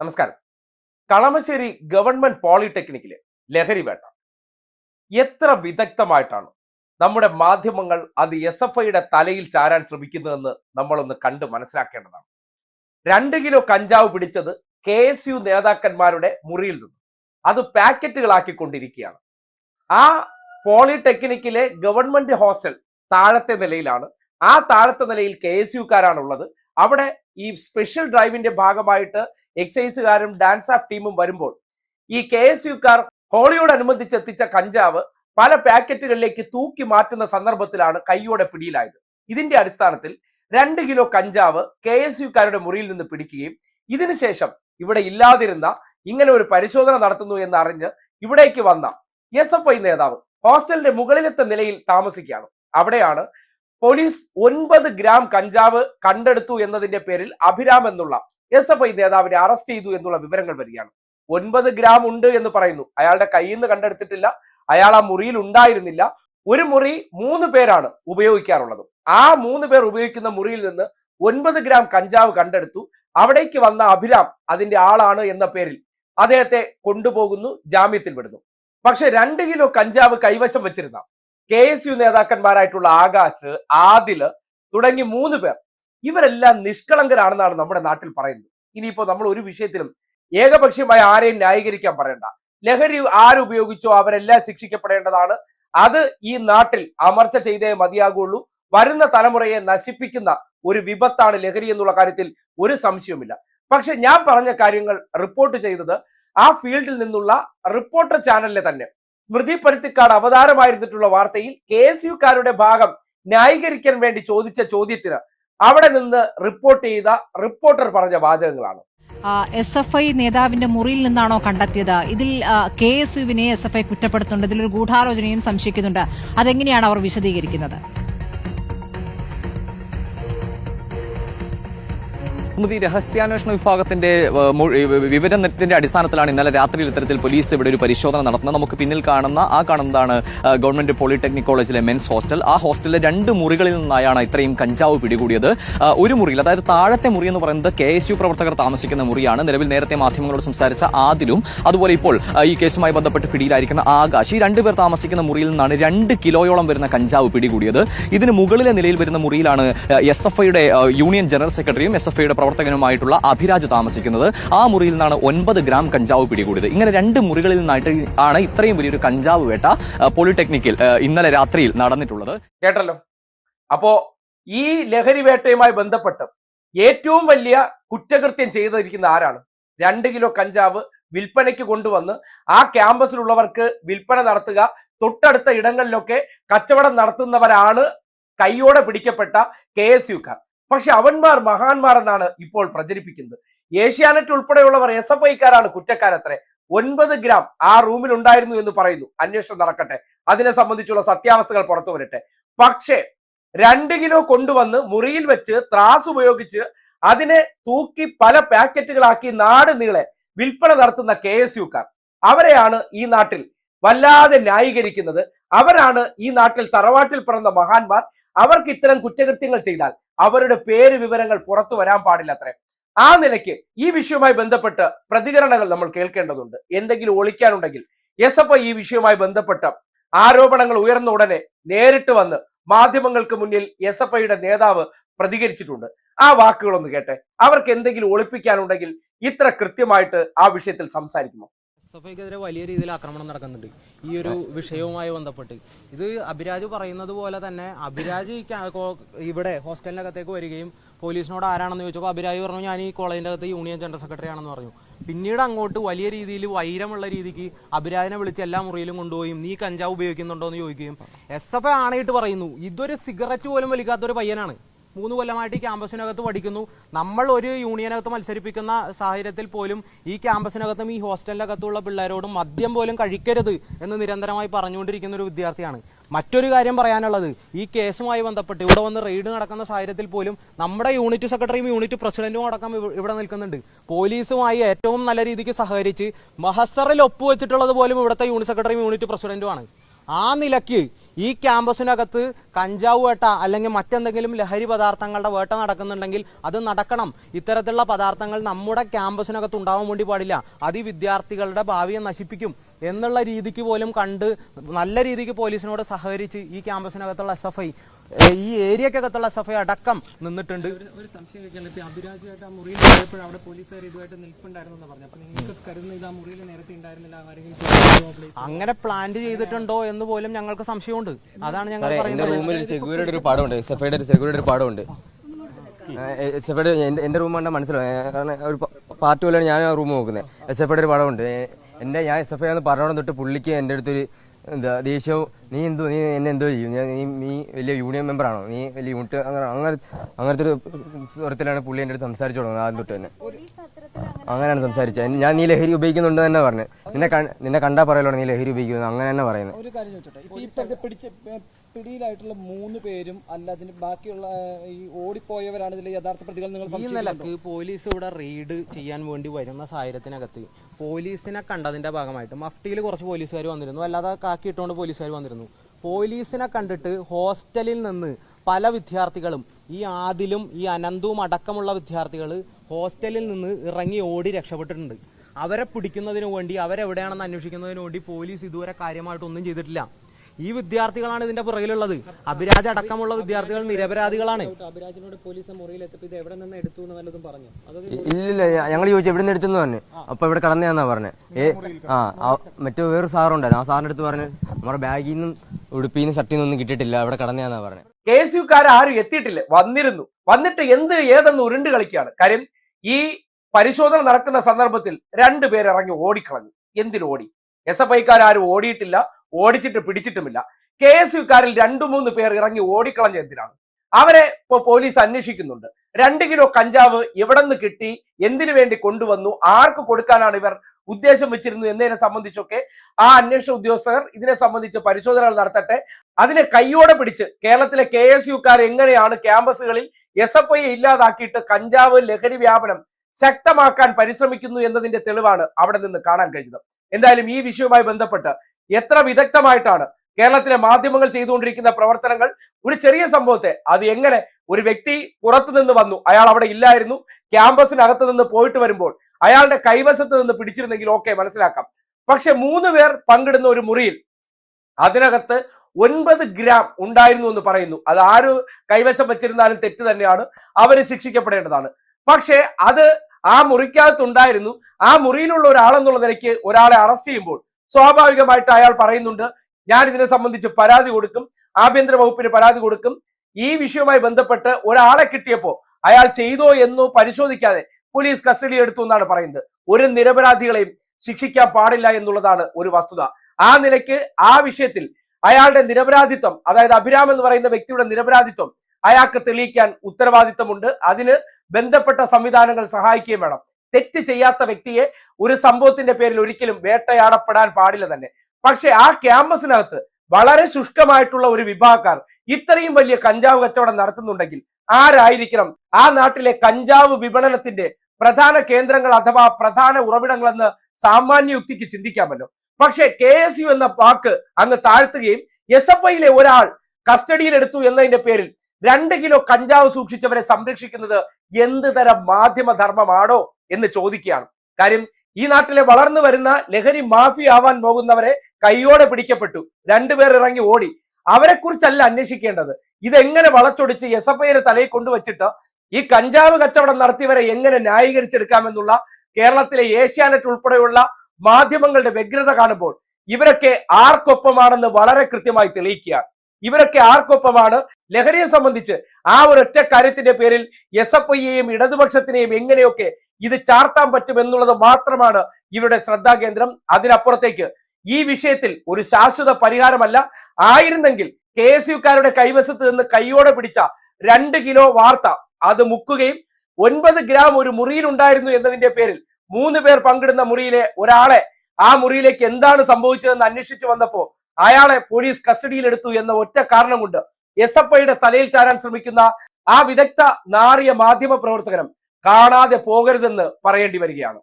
നമസ്കാരം. കളമശ്ശേരി ഗവൺമെന്റ് പോളിടെക്നിക്കിലെ ലഹരി വേട്ട. എത്ര വിദഗ്ധമായിട്ടാണ് നമ്മുടെ മാധ്യമങ്ങൾ അത് എസ് എഫ് ഐയുടെ തലയിൽ ചാരാൻ ശ്രമിക്കുന്നതെന്ന് നമ്മളൊന്ന് കണ്ട് മനസ്സിലാക്കേണ്ടതാണ്. രണ്ട് കിലോ കഞ്ചാവ് പിടിച്ചത് കെ എസ് യു നേതാക്കന്മാരുടെ മുറിയിൽ നിന്ന്. അത് പാക്കറ്റുകളാക്കിക്കൊണ്ടിരിക്കുകയാണ്. ആ പോളിടെക്നിക്കിലെ ഗവൺമെന്റ് ഹോസ്റ്റൽ താഴത്തെ നിലയിലാണ്. ആ താഴത്തെ നിലയിൽ കെ എസ് യുക്കാരാണുള്ളത് അവിടെ ഈ സ്പെഷ്യൽ ഡ്രൈവിന്റെ ഭാഗമായിട്ട് എക്സൈസുകാരും ഡാൻസ് ഓഫ് ടീമും വരുമ്പോൾ ഈ കെ എസ് യുക്കാർ ഹോളിയോടനുബന്ധിച്ച് എത്തിച്ച കഞ്ചാവ് പല പാക്കറ്റുകളിലേക്ക് തൂക്കി മാറ്റുന്ന സന്ദർഭത്തിലാണ് കൈയോടെ പിടിയിലായത്. ഇതിന്റെ അടിസ്ഥാനത്തിൽ രണ്ട് കിലോ കഞ്ചാവ് കെ എസ് യുക്കാരുടെ മുറിയിൽ നിന്ന് പിടിക്കുകയും ഇതിനുശേഷം ഇവിടെ ഇല്ലാതിരുന്ന ഇങ്ങനെ ഒരു പരിശോധന നടത്തുന്നു എന്ന് അറിഞ്ഞ് ഇവിടേക്ക് വന്ന എസ് എഫ് ഐ നേതാവ് ഹോസ്റ്റലിന്റെ മുകളിലത്തെ നിലയിൽ താമസിക്കുകയാണ്. അവിടെയാണ് പോലീസ് ഒൻപത് ഗ്രാം കഞ്ചാവ് കണ്ടെടുത്തു എന്നതിന്റെ പേരിൽ അഭിരാം എന്നുള്ള എസ് എഫ് ഐ നേതാവിനെ അറസ്റ്റ് ചെയ്തു എന്നുള്ള വിവരങ്ങൾ വരികയാണ്. ഒൻപത് ഗ്രാം ഉണ്ട് എന്ന് പറയുന്നു. അയാളുടെ കയ്യിൽ നിന്ന് കണ്ടെടുത്തിട്ടില്ല. അയാൾ ആ മുറിയിൽ ഉണ്ടായിരുന്നില്ല. ഒരു മുറി മൂന്ന് പേരാണ് ഉപയോഗിക്കാറുള്ളത്. ആ മൂന്ന് പേർ ഉപയോഗിക്കുന്ന മുറിയിൽ നിന്ന് ഒൻപത് ഗ്രാം കഞ്ചാവ് കണ്ടെടുത്തു. അവിടേക്ക് വന്ന അഭിരാം അതിന്റെ ആളാണ് എന്ന പേരിൽ അദ്ദേഹത്തെ കൊണ്ടുപോകുന്നു ജാമ്യത്തിൽ വിടുന്നു. പക്ഷെ രണ്ട് കിലോ കഞ്ചാവ് കൈവശം വെച്ചിരുന്ന കെ എസ് യു നേതാക്കന്മാരായിട്ടുള്ള ആകാശ് ആദിൽ തുടങ്ങി മൂന്ന് പേർ. ഇവരെല്ലാം നിഷ്കളങ്കരാണെന്നാണ് നമ്മുടെ നാട്ടിൽ പറയുന്നത്. ഇനിയിപ്പോ നമ്മൾ ഒരു വിഷയത്തിലും ഏകപക്ഷീയമായി ആരെയും ന്യായീകരിക്കാൻ പറയണ്ട. ലഹരി ആരുപയോഗിച്ചോ അവരെല്ലാം ശിക്ഷിക്കപ്പെടേണ്ടതാണ്. അത് ഈ നാട്ടിൽ അമർച്ച ചെയ്തേ മതിയാകുള്ളൂ. വരുന്ന തലമുറയെ നശിപ്പിക്കുന്ന ഒരു വിപത്താണ് ലഹരി എന്നുള്ള കാര്യത്തിൽ ഒരു സംശയവുമില്ല. പക്ഷെ ഞാൻ പറഞ്ഞ കാര്യങ്ങൾ റിപ്പോർട്ട് ചെയ്തത് ആ ഫീൽഡിൽ നിന്നുള്ള റിപ്പോർട്ടർ ചാനലിലെ തന്നെ. സ്മൃതി പരുത്തിക്കാട് അവതാരമായിരുന്നിട്ടുള്ള വാർത്തയിൽ കെ എസ് യുക്കാരുടെ ഭാഗം ന്യായീകരിക്കാൻ വേണ്ടി ചോദിച്ച ചോദ്യത്തിന് അവിടെ നിന്ന് റിപ്പോർട്ട് ചെയ്ത റിപ്പോർട്ടർ പറഞ്ഞ വാചകങ്ങളാണ്. എസ് എഫ് ഐ നേതാവിന്റെ മുറിയിൽ നിന്നാണോ കണ്ടെത്തിയത്? ഇതിൽ കെ എസ് യുവിനെ എസ് എഫ് ഐ കുറ്റപ്പെടുത്തുന്നുണ്ട്. ഇതിലൊരു ഗൂഢാലോചനയും സംശയിക്കുന്നുണ്ട്. അതെങ്ങനെയാണ് അവർ വിശദീകരിക്കുന്നത്? സ്മൃതി രഹസ്യാന്വേഷണ വിഭാഗത്തിന്റെ വിവരത്തിന്റെ അടിസ്ഥാനത്തിലാണ് ഇന്നലെ രാത്രിയിൽ ഇത്തരത്തിൽ പോലീസ് ഇവിടെ ഒരു പരിശോധന നടത്തുന്നത്. നമുക്ക് പിന്നിൽ കാണുന്ന ആ കാണുന്നതാണ് ഗവൺമെന്റ് പോളിടെക്നിക് കോളേജിലെ മെൻസ് ഹോസ്റ്റൽ. ആ ഹോസ്റ്റലിലെ രണ്ട് മുറികളിൽ നിന്നായാണ് ഇത്രയും കഞ്ചാവ് പിടികൂടിയത്. ഒരു മുറിയിൽ അതായത് താഴത്തെ മുറി എന്ന് പറയുന്നത് കെ എസ് യു പ്രവർത്തകർ താമസിക്കുന്ന മുറിയാണ്. നിലവിൽ നേരത്തെ മാധ്യമങ്ങളോട് സംസാരിച്ച ആദിലും അതുപോലെ ഇപ്പോൾ ഈ കേസുമായി ബന്ധപ്പെട്ട് പിടിയിലായിരിക്കുന്ന ആകാശ് ഈ രണ്ടുപേർ താമസിക്കുന്ന മുറിയിൽ നിന്നാണ് രണ്ട് കിലോയോളം വരുന്ന കഞ്ചാവ് പിടികൂടിയത്. ഇതിന് മുകളിലെ നിലയിൽ വരുന്ന മുറിയിലാണ് എസ് എഫ് ഐയുടെ യൂണിയൻ ജനറൽ സെക്രട്ടറിയും എസ് എഫ് ഐയുടെ പ്രവർത്തകനുമായിട്ടുള്ള അഭിരാജ് താമസിക്കുന്നത്. ആ മുറിയിൽ നിന്നാണ് ഒൻപത് ഗ്രാം കഞ്ചാവ് പിടികൂടിയത്. ഇങ്ങനെ രണ്ട് മുറികളിൽ നിന്നായിട്ട് ആണ് ഇത്രയും വലിയൊരു കഞ്ചാവ് വേട്ട പോളിടെക്നിക്കിൽ ഇന്നലെ രാത്രിയിൽ നടന്നിട്ടുള്ളത്. കേട്ടല്ലോ. അപ്പോ ഈ ലഹരി വേട്ടയുമായി ബന്ധപ്പെട്ട് ഏറ്റവും വലിയ കുറ്റകൃത്യം ചെയ്തിരിക്കുന്ന ആരാണ്? രണ്ട് കിലോ കഞ്ചാവ് വിൽപ്പനയ്ക്ക് കൊണ്ടുവന്ന് ആ ക്യാമ്പസിലുള്ളവർക്ക് വിൽപ്പന നടത്തുക തൊട്ടടുത്ത ഇടങ്ങളിലൊക്കെ കച്ചവടം നടത്തുന്നവരാണ് കൈയോടെ പിടിക്കപ്പെട്ട കെ എസ് യുക്കാർ പക്ഷെ അവന്മാർ മഹാന്മാർ എന്നാണ് ഇപ്പോൾ പ്രചരിപ്പിക്കുന്നത്. ഏഷ്യാനെറ്റ് ഉൾപ്പെടെയുള്ളവർ എസ് എഫ് ഐക്കാരാണ് കുറ്റക്കാരത്രേ. ഒൻപത് ഗ്രാം ആ റൂമിൽ ഉണ്ടായിരുന്നു എന്ന് പറയുന്നു. അന്വേഷണം നടക്കട്ടെ. അതിനെ സംബന്ധിച്ചുള്ള സത്യാവസ്ഥകൾ പുറത്തു വരട്ടെ. പക്ഷേ രണ്ട് കിലോ കൊണ്ടുവന്ന് മുറിയിൽ വെച്ച് ത്രാസ് ഉപയോഗിച്ച് അതിനെ തൂക്കി പല പാക്കറ്റുകളാക്കി നാട് നീളെ വിൽപ്പന നടത്തുന്ന കെ എസ് യുക്കാർ അവരെയാണ് ഈ നാട്ടിൽ വല്ലാതെ ന്യായീകരിക്കുന്നത്. അവരാണ് ഈ നാട്ടിൽ തറവാട്ടിൽ പിറന്ന മഹാന്മാർ. അവർക്ക് ഇത്തരം കുറ്റകൃത്യങ്ങൾ ചെയ്താൽ അവരുടെ പേര് വിവരങ്ങൾ പുറത്തു വരാൻ പാടില്ല അത്രേ ആ നിലയ്ക്ക് ഈ വിഷയവുമായി ബന്ധപ്പെട്ട് പ്രതികരണങ്ങൾ നമ്മൾ കേൾക്കേണ്ടതുണ്ട്. എന്തെങ്കിലും ഒളിക്കാനുണ്ടെങ്കിൽ എസ് എഫ് ഐ ഈ വിഷയവുമായി ബന്ധപ്പെട്ട ആരോപണങ്ങൾ ഉയർന്ന ഉടനെ നേരിട്ട് വന്ന് മാധ്യമങ്ങൾക്ക് മുന്നിൽ എസ് എഫ് ഐയുടെ നേതാവ് പ്രതികരിച്ചിട്ടുണ്ട്. ആ വാക്കുകളൊന്ന് കേട്ടെ. അവർക്ക് എന്തെങ്കിലും ഒളിപ്പിക്കാനുണ്ടെങ്കിൽ ഇത്ര കൃത്യമായിട്ട് ആ വിഷയത്തിൽ സംസാരിക്കുമോ? എസ് എഫ് വലിയ രീതിയിൽ ആക്രമണം നടക്കുന്നുണ്ട്. ഈ ഒരു വിഷയവുമായി ബന്ധപ്പെട്ട്. ഇത് അഭിരാജ് പറയുന്നത് പോലെ തന്നെ അഭിരാജ് ഇവിടെ ഹോസ്റ്റലിനകത്തേക്ക് വരികയും പോലീസിനോട് ആരാണെന്ന് ചോദിച്ചപ്പോൾ അഭിരാജ് പറഞ്ഞു ഞാൻ ഈ കോളേജിന്റെ അകത്ത് യൂണിയൻ ജനറൽ സെക്രട്ടറി ആണെന്ന് പറഞ്ഞു. പിന്നീട് അങ്ങോട്ട് വലിയ രീതിയിൽ വൈരമുള്ള രീതിക്ക് അഭിരാജിനെ വിളിച്ച് എല്ലാ മുറിയിലും കൊണ്ടുപോയും നീ കഞ്ചാവ് ഉപയോഗിക്കുന്നുണ്ടോ എന്ന് ചോദിക്കുകയും. എസ് എഫ് ആണയിട്ട് പറയുന്നു ഇതൊരു സിഗരറ്റ് പോലും വലിക്കാത്തൊരു പയ്യനാണ്. മൂന്ന് കൊല്ലമായിട്ട് ഈ ക്യാമ്പസിനകത്ത് പഠിക്കുന്നു. നമ്മൾ ഒരു യൂണിയനകത്ത് മത്സരിപ്പിക്കുന്ന സാഹചര്യത്തിൽ പോലും ഈ ക്യാമ്പസിനകത്തും ഈ ഹോസ്റ്റലിനകത്തുള്ള പിള്ളേരോടും മദ്യം പോലും കഴിക്കരുത് എന്ന് നിരന്തരമായി പറഞ്ഞുകൊണ്ടിരിക്കുന്ന ഒരു വിദ്യാർത്ഥിയാണ്. മറ്റൊരു കാര്യം പറയാനുള്ളത് ഈ കേസുമായി ബന്ധപ്പെട്ട് ഇവിടെ വന്ന് റെയ്ഡ് നടക്കുന്ന സാഹചര്യത്തിൽ പോലും നമ്മുടെ യൂണിറ്റ് സെക്രട്ടറിയും യൂണിറ്റ് പ്രസിഡന്റും അടക്കം ഇവിടെ നിൽക്കുന്നുണ്ട്. പോലീസുമായി ഏറ്റവും നല്ല രീതിക്ക് സഹകരിച്ച് മഹസറിൽ ഒപ്പുവെച്ചിട്ടുള്ളത് പോലും ഇവിടുത്തെ യൂണിറ്റ് സെക്രട്ടറിയും യൂണിറ്റ് പ്രസിഡന്റുമാണ്. ആ നിലയ്ക്ക് ഈ ക്യാമ്പസിനകത്ത് കഞ്ചാവ് വേട്ട അല്ലെങ്കിൽ മറ്റെന്തെങ്കിലും ലഹരി പദാർത്ഥങ്ങളുടെ വേട്ട നടക്കുന്നുണ്ടെങ്കിൽ അത് നടക്കണം. ഇത്തരത്തിലുള്ള പദാർത്ഥങ്ങൾ നമ്മുടെ ക്യാമ്പസിനകത്ത് ഉണ്ടാവാൻ വേണ്ടി പാടില്ല. അത് വിദ്യാർത്ഥികളുടെ ഭാവിയെ നശിപ്പിക്കും. എന്നുള്ള രീതിക്ക് പോലും കണ്ട് നല്ല രീതിക്ക് പോലീസിനോട് സഹകരിച്ച് ഈ ക്യാമ്പസിനകത്തുള്ള എസ് ഈ ഏരിയക്കകത്തുള്ള എസ് അടക്കം നിന്നിട്ടുണ്ട്. ഒരു സംശയം അഭിരാജായിട്ട് ആ മുറിയിൽ പോയപ്പോൾ അവിടെ പോലീസുകാർ ഇതുമായിട്ട് നിൽപ്പുണ്ടായിരുന്നു എന്ന് പറഞ്ഞു. അപ്പൊ നിങ്ങൾക്ക് കരുതുന്ന ഇത് ആ മുറിയിൽ നേരത്തെ ഉണ്ടായിരുന്നില്ല? ആരെങ്കിലും അങ്ങനെ പ്ലാൻ ചെയ്തിട്ടുണ്ടോ എന്ന് പോലും ഞങ്ങൾക്ക് സംശയമുണ്ട്. അതാണ് ഞങ്ങൾ എന്റെ റൂമിൽ സെക്യൂരിറ്റി ഒരു പാടമുണ്ട് എസ് എഫ് ഐയുടെ ഒരു സെക്യൂരിറ്റി ഒരു പാടമുണ്ട് എസ് എഫ് ഐയുടെ എന്റെ റൂം കണ്ടാൽ മനസ്സിലാവും. കാരണം ഒരു പാർട്ടി പോലെയാണ് ഞാൻ ആ റൂം നോക്കുന്നത്. എസ് എഫ് ഐയുടെ ഒരു പടമുണ്ട്. എന്റെ ഞാൻ എസ് എഫ് ഐ എന്ന് പറഞ്ഞോളം തൊട്ട് പുള്ളിക്ക് എന്റെ അടുത്തൊരു എന്താ ദേഷ്യവും നീ എന്തോ നീ എന്നെ എന്തോ ചെയ്യും. ഞാൻ നീ നീ വലിയ യൂണിയൻ മെമ്പർ ആണോ? നീ വലിയ യൂണിറ്റ് അങ്ങനെ അങ്ങനെ അങ്ങനത്തെ ഒരു സ്വരത്തിലാണ് പുള്ളി എന്റെ അടുത്ത് സംസാരിച്ചു തുടങ്ങുന്നത് ആദ്യം തൊട്ട് തന്നെ. അങ്ങനെയാണ് സംസാരിച്ചത്. ഞാൻ നീ ലഹരി ഉപയോഗിക്കുന്നുണ്ട് തന്നെ പറഞ്ഞു നിന്നെ കണ്ടാൽ നിന്നെ കണ്ടാ പറയലോ നീ ലഹരി ഉപയോഗിക്കുന്നത് അങ്ങനെ തന്നെ പറയുന്നത്. പിടിയിലായിട്ടുള്ള മൂന്ന് പേരും അല്ല അതിന് ബാക്കിയുള്ള ഈ ഓടിപ്പോയവരാണ് ഇതിലെ യഥാർത്ഥ പ്രതികൾ നിങ്ങൾ ഈ നിലയ്ക്ക് പോലീസ് ഇവിടെ റെയ്ഡ് ചെയ്യാൻ വേണ്ടി വരുന്ന സാഹചര്യത്തിനകത്ത് പോലീസിനെ കണ്ടതിന്റെ ഭാഗമായിട്ട് മഫ്റ്റിയിൽ കുറച്ച് പോലീസുകാർ വന്നിരുന്നു. അല്ലാതെ കാക്കിയിട്ടുകൊണ്ട് പോലീസുകാർ വന്നിരുന്നു. പോലീസിനെ കണ്ടിട്ട് ഹോസ്റ്റലിൽ നിന്ന് പല വിദ്യാർത്ഥികളും ഈ ആദിലും ഈ അനന്തവും അടക്കമുള്ള വിദ്യാർത്ഥികൾ ഹോസ്റ്റലിൽ നിന്ന് ഇറങ്ങി ഓടി രക്ഷപ്പെട്ടിട്ടുണ്ട്. അവരെ പിടിക്കുന്നതിന് വേണ്ടി അവരെവിടെയാണെന്ന് അന്വേഷിക്കുന്നതിന് വേണ്ടി പോലീസ് ഇതുവരെ കാര്യമായിട്ടൊന്നും ചെയ്തിട്ടില്ല. ഈ വിദ്യാർത്ഥികളാണ് ഇതിന്റെ പുറകിലുള്ളത്. അഭിരാജ് അടക്കമുള്ള വിദ്യാർത്ഥികൾ നിരപരാധികളാണ്. അഭിരാജിനോട് പോലീസ് ഇത് എവിടെ നിന്ന് എടുത്തു എന്ന് വല്ലതും പറഞ്ഞു? അത് ഇല്ലില്ല ഞങ്ങൾ ചോദിച്ചു എവിടെ നിന്ന് എടുത്തെന്ന് പറഞ്ഞു? അപ്പൊ ഇവിടെ കടന്നതാന്നാ പറഞ്ഞു. ഏ ആ മറ്റു മറ്റേ വേറെ സാറുണ്ടായിരുന്നു. ആ സാറിന്റെ അടുത്ത് പറഞ്ഞു നമ്മുടെ ബാഗിൽ നിന്നും ഉടുപ്പിൽ നിന്ന് ഷർട്ടിൽ നിന്നും കിട്ടിയിട്ടില്ല. അവിടെ കടന്നതാന്നാ പറഞ്ഞത് കെ എസ് യുക്കാർ ആരും എത്തിയിട്ടില്ല. വന്നിരുന്നു. വന്നിട്ട് എന്ത് ഏതെന്ന് ഉരുണ്ട് കളിക്കുകയാണ്. കാര്യം ഈ പരിശോധന നടക്കുന്ന സന്ദർഭത്തിൽ രണ്ടുപേർ ഇറങ്ങി ഓടിക്കളഞ്ഞു. എന്തിനു ഓടി? എസ് എഫ് ഐക്കാർ ആരും ഓടിയിട്ടില്ല. ഓടിച്ചിട്ട് പിടിച്ചിട്ടുമില്ല. കെ എസ് യുക്കാരിൽ രണ്ടു മൂന്ന് പേർ ഇറങ്ങി ഓടിക്കളഞ്ഞ എന്തിനാണ്? അവരെ ഇപ്പോൾ പോലീസ് അന്വേഷിക്കുന്നുണ്ട്. രണ്ട് കിലോ കഞ്ചാവ് എവിടെ നിന്ന് കിട്ടി? എന്തിനു വേണ്ടി കൊണ്ടുവന്നു? ആർക്ക് കൊടുക്കാനാണ് ഇവർ ഉദ്ദേശം വെച്ചിരുന്നു എന്നതിനെ സംബന്ധിച്ചൊക്കെ ആ അന്വേഷണ ഉദ്യോഗസ്ഥർ ഇതിനെ സംബന്ധിച്ച് പരിശോധനകൾ നടത്തട്ടെ. അതിനെ കൈയോടെ പിടിച്ച് കേരളത്തിലെ കെ എസ് യുക്കാർ എങ്ങനെയാണ് ക്യാമ്പസുകളിൽ എസ് എഫ് ഐ ഇല്ലാതാക്കിയിട്ട് കഞ്ചാവ് ലഹരി വ്യാപനം ശക്തമാക്കാൻ പരിശ്രമിക്കുന്നു എന്നതിന്റെ തെളിവാണ് അവിടെ നിന്ന് കാണാൻ കഴിഞ്ഞത്. എന്തായാലും ഈ വിഷയവുമായി ബന്ധപ്പെട്ട് എത്ര വിദഗ്ധമായിട്ടാണ് കേരളത്തിലെ മാധ്യമങ്ങൾ ചെയ്തുകൊണ്ടിരിക്കുന്ന പ്രവർത്തനങ്ങൾ? ഒരു ചെറിയ സംഭവത്തെ അത് എങ്ങനെ ഒരു വ്യക്തി പുറത്തു നിന്ന് വന്നു അയാൾ അവിടെ ഇല്ലായിരുന്നു ക്യാമ്പസിനകത്ത് നിന്ന് പോയിട്ട് വരുമ്പോൾ അയാളുടെ കൈവശത്ത് നിന്ന് പിടിച്ചിരുന്നെങ്കിൽ ഓക്കെ മനസ്സിലാക്കാം. പക്ഷെ മൂന്ന് പേർ പങ്കിടുന്ന ഒരു മുറിയിൽ അതിനകത്ത് ഒൻപത് ഗ്രാം ഉണ്ടായിരുന്നു എന്ന് പറയുന്നു. അത് ആര് കൈവശം വെച്ചിരുന്നാലും തെറ്റ് തന്നെയാണ് അവർ ശിക്ഷിക്കപ്പെടേണ്ടതാണ്. പക്ഷെ അത് ആ മുറിക്കകത്തുണ്ടായിരുന്നു ആ മുറിയിലുള്ള ഒരാളെന്നുള്ള നിലയ്ക്ക് ഒരാളെ അറസ്റ്റ് ചെയ്യുമ്പോൾ സ്വാഭാവികമായിട്ട് അയാൾ പറയുന്നുണ്ട് ഞാൻ ഇതിനെ സംബന്ധിച്ച് പരാതി കൊടുക്കും ആഭ്യന്തര വകുപ്പിന് പരാതി കൊടുക്കും. ഈ വിഷയവുമായി ബന്ധപ്പെട്ട് ഒരാളെ കിട്ടിയപ്പോ അയാൾ ചെയ്തോ എന്നോ പരിശോധിക്കാതെ പോലീസ് കസ്റ്റഡി എടുത്തു എന്നാണ് പറയുന്നത്. ഒരു നിരപരാധികളെയും ശിക്ഷിക്കാൻ പാടില്ല എന്നുള്ളതാണ് ഒരു വസ്തുത. ആ നിലയ്ക്ക് ആ വിഷയത്തിൽ അയാളുടെ നിരപരാധിത്വം അതായത് അഭിരാം എന്ന് പറയുന്ന വ്യക്തിയുടെ നിരപരാധിത്വം അയാൾക്ക് തെളിയിക്കാൻ ഉത്തരവാദിത്തമുണ്ട്. അതിന് ബന്ധപ്പെട്ട സംവിധാനങ്ങൾ സഹായിക്കുകയും വേണം. തെറ്റ് ചെയ്യാത്ത വ്യക്തിയെ ഒരു സംഭവത്തിന്റെ പേരിൽ ഒരിക്കലും വേട്ടയാടപ്പെടാൻ പാടില്ല തന്നെ. പക്ഷെ ആ ക്യാമ്പസിനകത്ത് വളരെ ശുഷ്കമായിട്ടുള്ള ഒരു വിഭാഗക്കാർ ഇത്രയും വലിയ കഞ്ചാവ് കച്ചവടം നടത്തുന്നുണ്ടെങ്കിൽ ആരായിരിക്കണം ആ നാട്ടിലെ കഞ്ചാവ് വിപണനത്തിന്റെ പ്രധാന കേന്ദ്രങ്ങൾ അഥവാ പ്രധാന ഉറവിടങ്ങളെന്ന് സാമാന്യ യുക്തിക്ക് ചിന്തിക്കാമല്ലോ. പക്ഷെ കെ എസ് യു എന്ന വാക്ക് അങ്ങ് താഴ്ത്തുകയും എസ് എഫ് ഐയിലെ ഒരാൾ കസ്റ്റഡിയിൽ എടുത്തു എന്നതിന്റെ പേരിൽ രണ്ട് കിലോ കഞ്ചാവ് സൂക്ഷിച്ചവരെ സംരക്ഷിക്കുന്നത് എന്ത് തരം മാധ്യമധർമ്മമാണോ എന്ന് ചോദിക്കുകയാണ്. കാര്യം ഈ നാട്ടിലെ വളർന്നു വരുന്ന ലഹരി മാഫി ആവാൻ പോകുന്നവരെ കൈയോടെ പിടിക്കപ്പെട്ടു. രണ്ടുപേർ ഇറങ്ങി ഓടി. അവരെ കുറിച്ചല്ല അന്വേഷിക്കേണ്ടത്. ഇതെങ്ങനെ വളച്ചൊടിച്ച് എസ് എഫ് ഐയുടെ തലയിൽ കൊണ്ടുവച്ചിട്ട് ഈ കഞ്ചാവ് കച്ചവടം നടത്തിയവരെ എങ്ങനെ ന്യായീകരിച്ചെടുക്കാമെന്നുള്ള കേരളത്തിലെ ഏഷ്യാനെറ്റ് ഉൾപ്പെടെയുള്ള മാധ്യമങ്ങളുടെ വ്യഗ്രത കാണുമ്പോൾ ഇവരൊക്കെ ആർക്കൊപ്പമാണെന്ന് വളരെ കൃത്യമായി തെളിയിക്കുകയാണ്. ഇവരൊക്കെ ആർക്കൊപ്പമാണ്? ലഹരിയെ സംബന്ധിച്ച് ആ ഒരൊറ്റ കാര്യത്തിന്റെ പേരിൽ എസ് എഫ് ഐയെയും ഇടതുപക്ഷത്തിനെയും എങ്ങനെയൊക്കെ ഇത് ചാർത്താൻ പറ്റും എന്നുള്ളത് മാത്രമാണ് ഇവരുടെ ശ്രദ്ധാകേന്ദ്രം. അതിനപ്പുറത്തേക്ക് ഈ വിഷയത്തിൽ ഒരു ശാശ്വത പരിഹാരമല്ല. ആയിരുന്നെങ്കിൽ കെ എസ് യുക്കാരുടെ കൈവശത്ത് നിന്ന് കൈയോടെ പിടിച്ച രണ്ട് കിലോ വാർത്ത അത് മുക്കുകയും ഒൻപത് ഗ്രാം ഒരു മുറിയിൽ ഉണ്ടായിരുന്നു എന്നതിന്റെ പേരിൽ മൂന്ന് പേർ പങ്കിടുന്ന മുറിയിലെ ഒരാളെ ആ മുറിയിലേക്ക് എന്താണ് സംഭവിച്ചതെന്ന് അന്വേഷിച്ചു വന്നപ്പോ അയാളെ പോലീസ് കസ്റ്റഡിയിൽ എടുത്തു എന്ന ഒറ്റ കാരണം കൊണ്ട് എസ് എഫ് ഐയുടെ തലയിൽ ചാരാൻ ശ്രമിക്കുന്ന ആ വിദഗ്ധ നാറിയ മാധ്യമ പ്രവർത്തകനും കാണാതെ പോകരുതെന്ന് പറയേണ്ടി വരികയാണ്.